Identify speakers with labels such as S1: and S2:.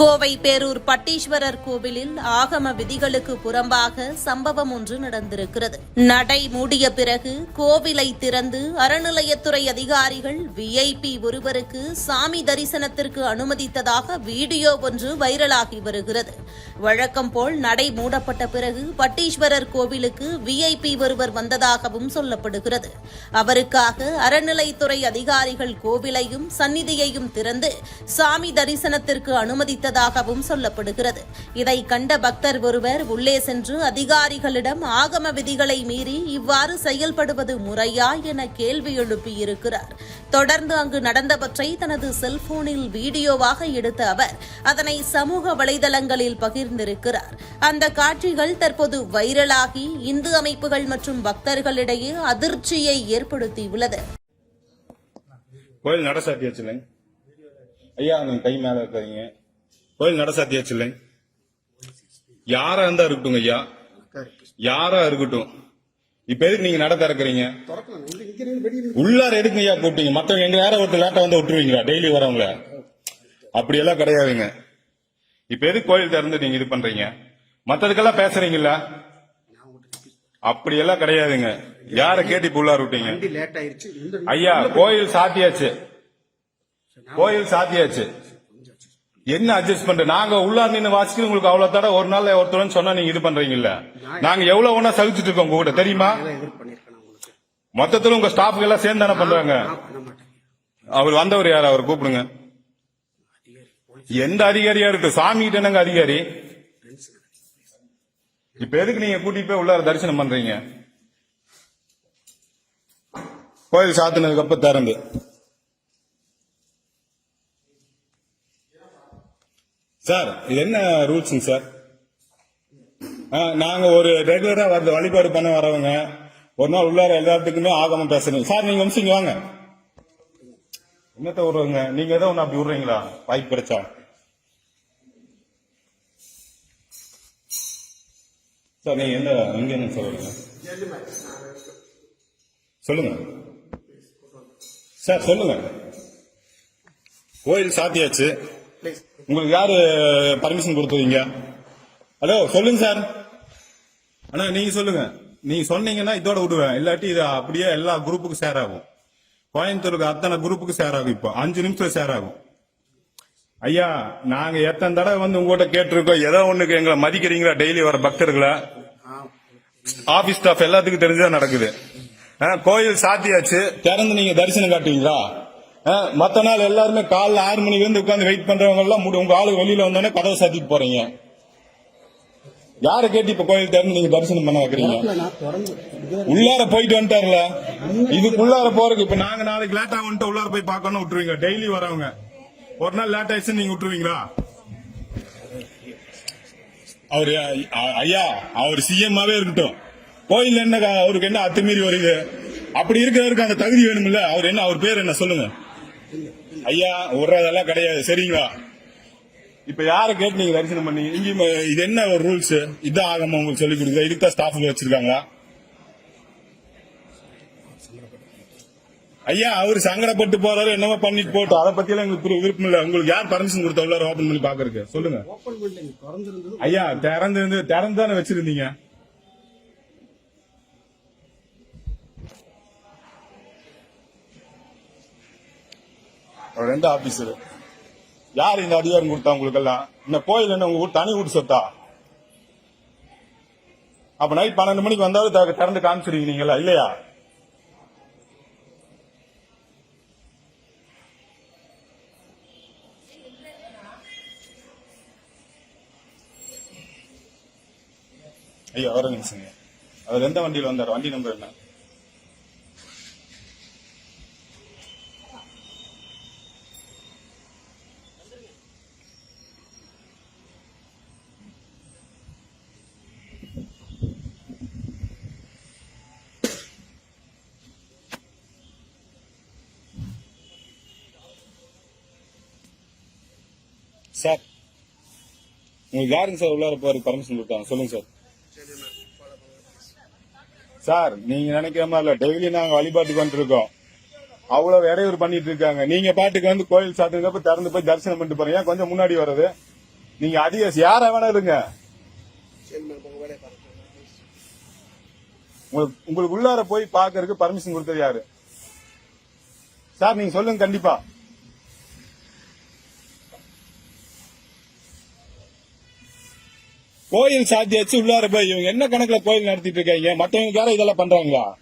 S1: கோவை பேரூர் பட்டீஸ்வரர் கோவிலில் ஆகம விதிகளுக்கு புறம்பாக சம்பவம் ஒன்று நடந்திருக்கிறது. நடை மூடிய பிறகு கோவிலை திறந்து அறநிலையத்துறை அதிகாரிகள் விஐபி ஒருவருக்கு சாமி தரிசனத்திற்கு அனுமதித்ததாக வீடியோ ஒன்று வைரலாகி வருகிறது. வழக்கம் போல் நடை மூடப்பட்ட பிறகு பட்டீஸ்வரர் கோவிலுக்கு விஐபி ஒருவர் வந்ததாகவும் சொல்லப்படுகிறது. அவருக்காக அறநிலைத்துறை அதிகாரிகள் கோவிலையும் சந்நிதியையும் திறந்து சாமி தரிசனத்திற்கு அனுமதித்த அனுமதித்ததாகவும் சொல்லப்படுகிறது. இதை கண்ட பக்தர் ஒருவர் உள்ளே சென்று அதிகாரிகளிடம் ஆகம விதிகளை மீறி இவ்வாறு செயல்படுவது முறையா என கேள்வி எழுப்பியிருக்கிறார். தொடர்ந்து அங்கு நடந்தவற்றை தனது செல்போனில் வீடியோவாக எடுத்த அவர் அதனை சமூக வலைதளங்களில் பகிர்ந்திருக்கிறார். அந்த காட்சிகள் தற்போது வைரலாகி இந்து அமைப்புகள் மற்றும் பக்தர்களிடையே அதிர்ச்சியை ஏற்படுத்தியுள்ளது.
S2: கோயில் நட சாட்டியாச்சுங்க ஐயா நீங்க கை மேல இருக்கிறீங்க. கோயில் நட சாத்தியாச்சு இல்லைங்க யாரா இருந்தா இருக்கட்டும் ஐயா. யாரா இருக்கட்டும். இப்ப எதுக்கு நீங்க நட திறக்கிறீங்க? உள்ளார எடுங்க ஐயா கூப்பிட்டீங்க? மத்தவங்க எங்க யார ஒருத்தர் லேட்டா வந்து விட்டுருவீங்களா? டெய்லி வரவங்கள. அப்படி எல்லாம் கிடையாதுங்க. இப்ப எதுக்கு கோயில் திறந்து நீங்க இது பண்றீங்க? மத்ததுக்கெல்லாம் பேசுறீங்கல்ல? அப்படி எல்லாம் கிடையாதுங்க. யார கேட்டு இப்ப உள்ளார விட்டீங்க? ஐயா கோயில் சாத்தியாச்சு. கோயில் சாத்தியாச்சு. என்ன அட்ஜஸ்ட் பண்ற? நாங்க உள்ளார் நின்னு வாசிக்கிறது உங்களுக்கு அவ்வளவு தடவை ஒரு நாள் ஒருத்தர் சொன்னா நீங்க இது பண்றீங்கல்ல. நாங்க எவ்வளவு ஒண்ணா சகிச்சுட்டு இருக்கோம் உங்க கூட தெரியுமா மொத்தத்துல உங்க ஸ்டாஃப் எல்லாம் சேர்ந்து தானே பண்றாங்க? அவர் வந்தவர் யார்? அவர் கூப்பிடுங்க. எந்த அதிகாரியா இருக்கு? சாமி கிட்ட என்னங்க அதிகாரி? இப்ப எதுக்கு நீங்க கூட்டிட்டு போய் உள்ளார தரிசனம் பண்றீங்க? கோயில் சாத்தினதுக்கு அப்புறம் திறந்து. சார் இது என்ன ரூல்ஸுங்க சார்? ஆ, ஒரு ரெகுலராக வந்து வழிபாடு பண்ண வரவங்க ஒரு நாள் உள்ளார எல்லாத்துக்குமே ஆகமம் பேசுறீங்க. சார் நீங்க வம்சிங்க வாங்க. என்னத்த விடுறவங்க நீங்க எதோ ஒன்று அப்படி விடுறீங்களா? வாய்ப்பு கிடைச்சா? சார் நீங்க எந்த எங்க என்ன சொல்றீங்க சொல்லுங்க. சார் சொல்லுங்க. கோயில் சாத்தியாச்சு. உங்களுக்கு யாரு பர்மிஷன் கொடுத்தீங்க ஹலோ சொல்லுங்க சார் அண்ணா நீங்க சொல்லுங்க. நீங்க சொன்னீங்கன்னா இதோட விடுவேன். இல்லாட்டி இது அப்படியே எல்லா குரூப்புக்கும் ஷேர் ஆகும். கோயம்புத்தூருக்கு அத்தனை குரூப்புக்கு ஷேர் ஆகும் இப்போ. அஞ்சு நிமிஷத்துல ஷேர் ஆகும். ஐயா நாங்க எத்தனை தடவை வந்து உங்ககிட்ட கேட்டிருக்கோம். ஏதோ ஒண்ணுக்கு எங்களை மதிக்கிறீங்களா டெய்லி வர பக்தர்களை? ஆபீஸ் ஸ்டாஃப் எல்லாத்துக்கும் தெரிஞ்சுதான் நடக்குது. கோயில் சாத்தியாச்சு. திறந்து நீங்க தரிசனம் காட்டுவீங்களா? மத்த நாள் எல்லாருமே காலைல ஆறு மணில இருந்து உட்கார்ந்து வெயிட் பண்றவங்க எல்லாம் முடி- உங்க ஆளு வெளியில வந்தோடனே கதவை சாத்திட்டு போறீங்க. யாரை கேட்டு இப்ப கோயில் திறந்து நீங்க தரிசனம் பண்ண வைக்கிறீங்க? உள்ளார போயிட்டு வந்துட்டாருல? இதுக்குள்ளார போறதுக்கு இப்ப நாங்க நாளைக்கு லேட்டா வந்துட்டு உள்ளார போய் பார்க்கணும் விட்டுருவீங்க. டெய்லி வரவங்க. ஒரு நாள் லேட் ஆயிடுச்சு நீங்க விட்டுருவீங்களா? அவரு ஐயா அவர் சிஎம்மாவே இருக்கட்டும். கோயில் என்ன அவருக்கு என்ன அத்துமீறி வருது அப்படி இருக்கிறவருக்கு அந்த தகுதி வேணும்ல? அவர் என்ன அவர் பேர் என்ன சொல்லுங்க. ஐயா விடுறதெல்லாம் கிடையாது. சரிங்களா? இப்ப யாரை கேட்டு நீங்க தரிசனம் பண்ணீங்க? இங்கேயும் இது என்ன ஒரு ரூல்ஸ் இதான் ஆகாம உங்களுக்கு சொல்லி கொடுக்குற இதுக்கு தான் ஸ்டாஃப் வச்சிருக்காங்களா? ஐயா அவர் சங்கடப்பட்டு போறாரு என்னமோ பண்ணிட்டு போட்டோம். அதை பத்தி எல்லாம் எங்களுக்கு விருப்பம் இல்ல. உங்களுக்கு யார் பர்மிஷன் கொடுத்த உள்ளார ஓபன் பண்ணி பாக்குறதுக்கு சொல்லுங்க. ஐயா திறந்து திறந்து தானே வச்சிருந்தீங்க? ரெண்டு ஆபீசர் யார் இந்த அதிகாரம் கொடுத்தா உங்களுக்கு எல்லாம் இந்த கோயில் என்ன உங்க ஊர் தனி வீட்டு சொத்தா? அப்ப நைட் பன்னெண்டு மணிக்கு வந்தாலும் திறந்து காமிச்சிருக்கீங்க நீங்களா இல்லையா? ஐயா வர நிமிஷங்க அவர் எந்த வண்டியில வந்தார்? வண்டி நம்பர் என்ன? சார் உங்களுக்கு யாருங்க சார் உள்ளார போற பர்மிஷன் கொடுத்தாங்க. சொல்லுங்க சார். சார் நீங்க நினைக்கிற மாதிரி இல்ல டெய்லி நாங்க வழிபாட்டுக்கு வந்துட்டு இருக்கோம் அவ்வளவு இடையூறு பண்ணிட்டு இருக்காங்க. நீங்க பாட்டுக்கு வந்து கோயில் சாத்துக்கு திறந்து போய் தரிசனம் பண்ணிட்டு போறீங்க. கொஞ்சம் முன்னாடி வர்றது? நீங்க அதிக யார வேணா இருங்க. உங்களுக்கு உங்களுக்கு உள்ளார போய் பாக்குறதுக்கு பர்மிஷன் கொடுத்தது யாரு? சார் நீங்க சொல்லுங்க கண்டிப்பா. கோயில் சாத்தியாச்சு உள்ளார போய் இவங்க என்ன கணக்குல கோயில் நடத்திட்டு இருக்காங்க? மத்தவங்க வேற இதெல்லாம் பண்றாங்களா?